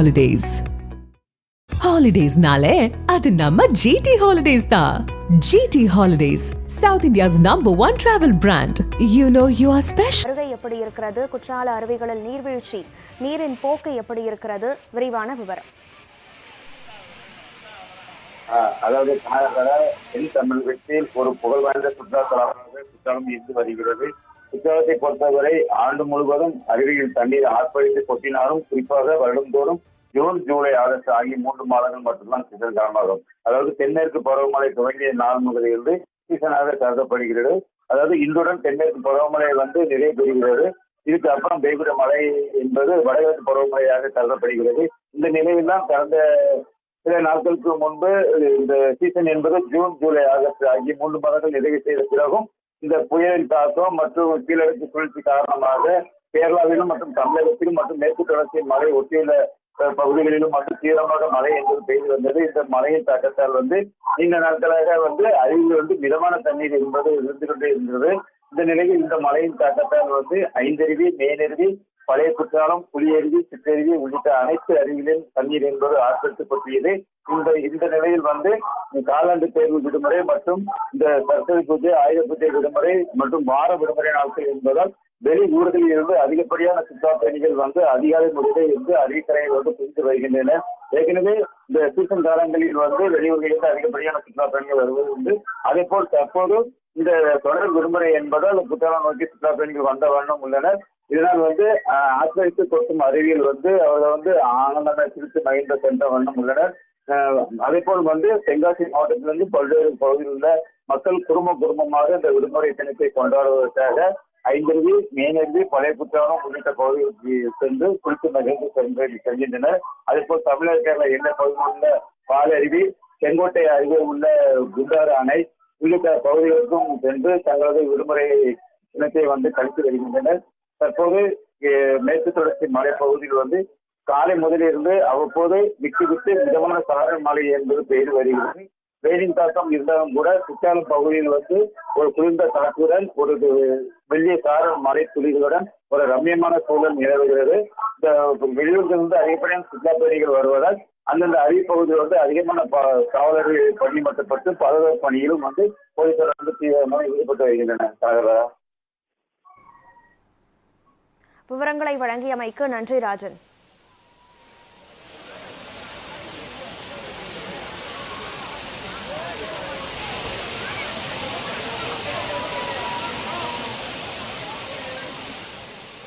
holidays. Holidaysனாலே அது நம்ம GT Holidays தான். GT Holidays, South India's number one travel brand. You know you are special. வருகை எப்படி இருக்கிறது குற்றால அருவிகளில் நீர்வீழ்ச்சி நீரின் போக்கு எப்படி இருக்கிறது விரிவான விவரம் அதாவது தென் தமிழகத்தில் ஒரு புகழ் வாய்ந்த சுற்றுலாத்தலமாக குற்றாலம் இருந்து வருகிறது குற்றாலத்தை பொறுத்தவரை ஆண்டு முழுவதும் அருவியில் தண்ணீர் ஆர்ப்பரித்து கொட்டினாலும் குறிப்பாக வருடந்தோறும் ஜூன் ஜூலை ஆகஸ்ட் ஆகிய மூன்று மாதங்கள் மட்டும்தான் சீசன் காரணமாகும். அதாவது தென்மேற்கு பருவமழை துவங்கிய நாள் முதலிருந்து சீசனாக கருதப்படுகிறது. அதாவது இன்றுடன் தென்மேற்கு பருவமழை வந்து நிறைவு பெறுகிறது. இதுக்கு அப்புறம் பெய்கிற மழை என்பது வடகிழக்கு பருவமழையாக கருதப்படுகிறது. இந்த நிலையில் தான் கடந்த சில நாட்களுக்கு முன்பு இந்த சீசன் என்பது ஜூன் ஜூலை ஆகஸ்ட் ஆகிய மூன்று மாதங்கள் நிறைவு செய்த பிறகும் இந்த புயலின் தாக்கம் மற்றும் கீழடுக்கு சுழற்சி காரணமாக கேரளாவிலும் மற்றும் தமிழகத்திலும் மற்றும் மேற்கு தொடர்ச்சி மழை ஒட்டியுள்ள பகுதிகளிலும் மற்றும் தீவிரமாக மழை என்பது பெய்து வந்தது. இந்த மழையின் தாக்கத்தால் வந்து நீண்ட நாட்களாக வந்து அருவியில் வந்து மிதமான தண்ணீர் என்பது இருந்து கொண்டே இருந்தது. இந்த நிலையில் இந்த மழையின் தாக்கத்தால் வந்து ஐந்தருவி மேனருவி பழைய குற்றாலம் புலியருவி சிற்றருவி உள்ளிட்ட அனைத்து அருவிகளின் தண்ணீர் என்பது ஆற்றத்து பற்றியது இந்த இந்த நிலையில் வந்து காலாண்டு தேர்வு விடுமுறை மற்றும் இந்த சரஸ்வதி பூஜை ஆயுத பூஜை விடுமுறை மற்றும் வார விடுமுறை நாட்கள் என்பதால் வெளி ஊர்களில் இருந்து அதிகப்படியான சுற்றுலா பயணிகள் வந்து அதிகாலை முடிவை இருந்து அருவிக்கரையை வந்து குவித்து வருகின்றனர். ஏற்கனவே இந்த சீசன் காலங்களில் வந்து வெளியூர்களிலிருந்து அதிகப்படியான சுற்றுலா பயணிகள் வருவது உண்டு. அதே போல் தற்போது இந்த தொடர் விடுமுறை என்பதால் குற்றாலம் நோக்கி சுற்றுலா பயணிகள் வந்த வண்ணம் உள்ளனர். இதனால் வந்து ஆஹ், ஆசிரியத்து கொட்டும் அறிவியல் வந்து அவர்கள் வந்து ஆனந்தமாக சிரித்து மகிழ்ந்த சென்ற வண்ணம் உள்ளனர். அதே போல் வந்து தென்காசி மாவட்டத்திலிருந்து பல்வேறு பகுதியில் உள்ள மக்கள் குடும்ப குடும்பமாக இந்த விடுமுறை தினத்தை கொண்டாடுவதற்காக ஐந்தருவி மேனருவி பழைய குற்றாலம் உள்ளிட்ட பகுதிகளுக்கு சென்று குளித்து மகிழ்ந்து சென்று செல்கின்றனர். அதே போல் தமிழக கேரள எல்லை பகுதியில் உள்ள பாலருவி செங்கோட்டை அருகே உள்ள குண்டாறு அணை உள்ளிட்ட பகுதிகளுக்கும் சென்று தங்களது விடுமுறை தினத்தை வந்து கழித்து வருகின்றனர். தற்போது மேற்கு தொடர்ச்சி மலை பகுதியில் வந்து காலை முதலிருந்து அவ்வப்போது விட்டு விட்டு மிதமான சாரல் மழை என்பது பெய்து வருகிறது. வெயிலின் தாக்கம் இருந்தாலும் கூட குற்றாலம் பகுதியில் வந்து ஒரு குளிர்ந்த காற்றுடன் ஒரு மெல்லிய சாரல் மழை துளிகளுடன் ஒரு ரம்மியமான சூழல் நிலவுகிறது. இந்த வெளியூர்களிலிருந்து அதிகப்படியான சுற்றுலா பயணிகள் வருவதால் அந்தந்த அருவிப்பகுதியில் வந்து அதிகமான ப- காவலர்கள் பணிமட்டப்பட்டு பாதுகாப்பு பணியிலும் வந்து போலீசார் வந்து தீவிரமாக ஈடுபட்டு வருகின்றனர். தகவலா விவரங்களை வழங்கியமைக்கு நன்றி ராஜன்.